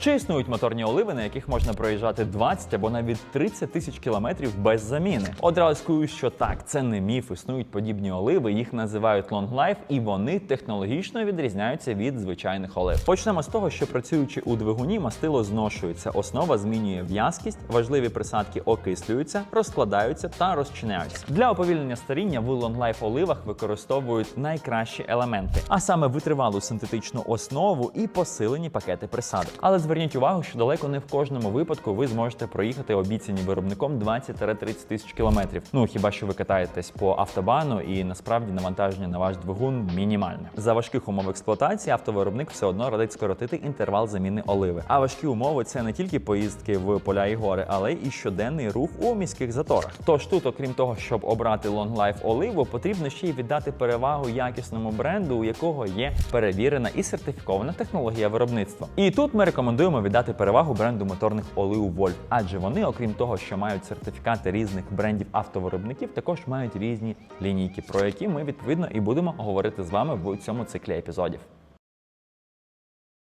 Чи існують моторні оливи, на яких можна проїжджати 20 або навіть 30 тисяч кілометрів без заміни? Одразу що так, це не міф. Існують подібні оливи, їх називають Long Life, і вони технологічно відрізняються від звичайних олив. Почнемо з того, що працюючи у двигуні, мастило зношується, основа змінює в'язкість, важливі присадки окислюються, розкладаються та розчиняються. Для уповільнення старіння в Life оливах використовують найкращі елементи, а саме витривалу синтетичну основу і посилені пакети присадок. Але зверніть увагу, що далеко не в кожному випадку ви зможете проїхати обіцяні виробником 20-30 тисяч кілометрів. Ну хіба що ви катаєтесь по автобану і насправді навантаження на ваш двигун мінімальне. За важких умов експлуатації автовиробник все одно радить скоротити інтервал заміни оливи. А важкі умови це не тільки поїздки в поля і гори, але і щоденний рух у міських заторах. Тож тут, окрім того, щоб обрати Life оливу, потрібно ще й віддати перевагу якісному бренду, у якого є перевірена і сертифікована технологія виробництва. І тут ми рекомендуємо віддати перевагу бренду моторних олив Вольф, адже вони, окрім того, що мають сертифікати різних брендів автовиробників, також мають різні лінійки, про які ми відповідно і будемо говорити з вами в цьому циклі епізодів.